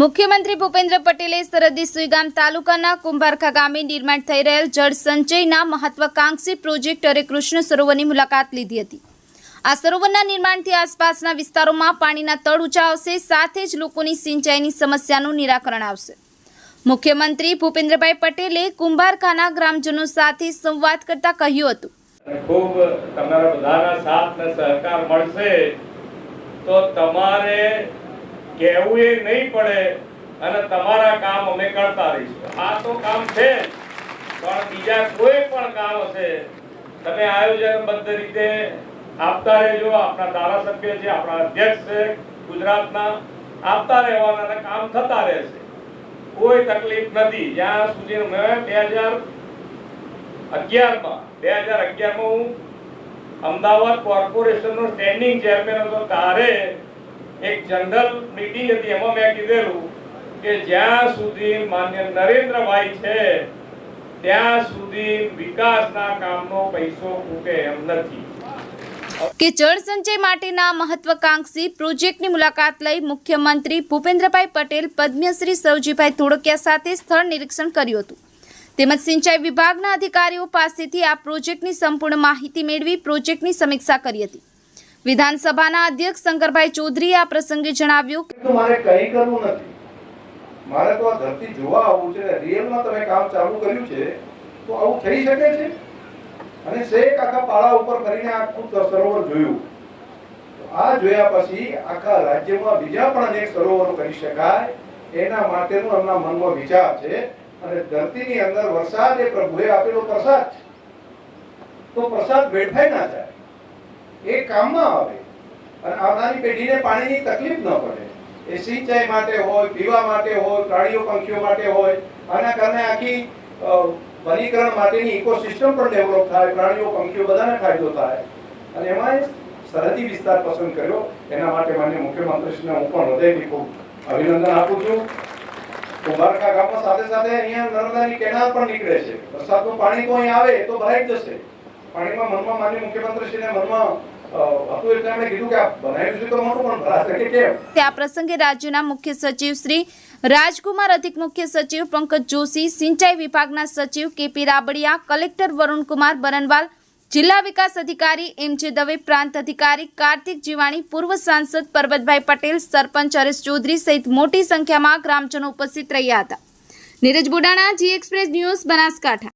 મુખ્યમંત્રી ભૂપેન્દ્ર પટેલે સરહદી સુઈગામ તાલુકાના કુંભારખા ગામે નિર્માણ થઈ રહેલ જળ સંચયના મહત્વાકાંક્ષી પ્રોજેક્ટ હરે કૃષ્ણ સરોવરની મુલાકાત લીધી હતી. આ સરોવરના નિર્માણથી આસપાસના વિસ્તારોમાં પાણીના તળ ઊંચા આવશે સાથે જ લોકોની સિંચાઈની સમસ્યાનું નિરાકરણ આવશે. મુખ્યમંત્રી ભૂપેન્દ્રભાઈ પટેલે કુંભારખાના ગ્રામજનો સાથે સંવાદ કરતા કહ્યું હતું. ખૂબ તમારા બધાના સાથ ને સહકાર મળશે તો તમારે કહેવું એ નહીં પડે અને તમારા કામ અમે કરતા રહીશું. આ તો કામ છે પણ બીજા કોઈ પણ કામ હશે, તમે આયોજનબદ્ધ રીતે આપતા રહેજો. આપણા ધારાસભ્ય છે, આપણા અધ્યક્ષ છે, ગુજરાતના આપતા રહેવાના કામ થતા રહેશે. કોઈ તકલીફ નથી. જ્યાં સુધી મેં બે હજાર અગિયારમાં, બે હજાર અગિયારમાં હું અમદાવાદ કોર્પોરેશનનો સ્ટેન્ડિંગ ચેરમેન હતો, ત્યારે એક જનરલ મીટિંગ હતી, એમાં મેં કીધેલું કે જ્યાં સુધી માન્ય નરેન્દ્રભાઈ છે, ત્યાં સુધી વિકાસના કામનો પૈસો ખૂટે એમ નથી. કે જળ સંચય માટેના મહત્વકાંક્ષી પ્રોજેક્ટની મુલાકાત લઈ મુખ્યમંત્રી ભૂપેન્દ્રભાઈ પટેલ પદ્મશ્રી સૌજીભાઈ ધોળકિયા સાથે સ્થળ નિરીક્ષણ કર્યું હતું. તેમજ સિંચાઈ વિભાગના અધિકારીઓ પાસેથી આ પ્રોજેક્ટની સંપૂર્ણ માહિતી મેળવી પ્રોજેક્ટની સમીક્ષા કરી હતી. વિધાનસભાના અધ્યક્ષ શંકરભાઈ ચૌધરીએ આ પ્રસંગે જણાવ્યું કે મારે કંઈ કરવું નથી. મારે તો આ ધરતી જોવા આવવું છે રિયલમાં તમે કામ ચાલુ કર્યું છે, તો આવું થઈ શકે છે? અને શેક આખા પાળા ઉપર કરીને આખું સરોવર જોયું. આ જોયા પછી આખા રાજ્યમાં બીજા પણ અનેક સરોવરો કરી શકાય, એના માટેનો એમના મનમાં વિચાર છે. અને ધરતીની અંદર વરસાદ એ પ્રભુએ આપેલો પ્રસાદ છે. તો પ્રસાદ વેડફાઈ ના જાય. એ કામમાં આવે. અને આવનારી પેઢીને પાણીની તકલીફ ન પડે. એ સિંચાઈ માટે હોય, પીવા માટે હોય, પ્રાણીઓ, પંખીઓ માટે હોય, આના કારણે આખી વનીકરણ માટેની ઇકોસિસ્ટમ પણ ડેવલપ થાય, પ્રાણીઓ, પંખીઓ બધાને ફાયદો થાય. અને એમાં સરહદી વિસ્તાર પસંદ કર્યો. એના માટે માન્ય મુખ્યમંત્રીશ્રીને હું પણ હૃદયથી ખૂબ અભિનંદન આપું છું. કુંભારકા ગામમાં સાથે સાથે અહીંયા નર્મદાની કેનાલ પણ નીકળે છે. વરસાદનું પાણી તો અહીં આવે તો ભરાઈ જશે. પાણીમાં મનમાં માન્ય મુખ્યમંત્રીશ્રીને મનમાં આ પ્રસંગે રાજ્યના બરનવાલ જિલ્લા વિકાસ અધિકારી એમ જે દવે, પ્રાંત અધિકારી કાર્તિક જીવાણી, પૂર્વ સાંસદ પરબતભાઈ પટેલ, સરપંચ હરેશ ચૌધરી સહિત મોટી સંખ્યામાં ગ્રામજનો ઉપસ્થિત રહ્યા હતા. Neeraj Budana, Zee express news Banaskantha.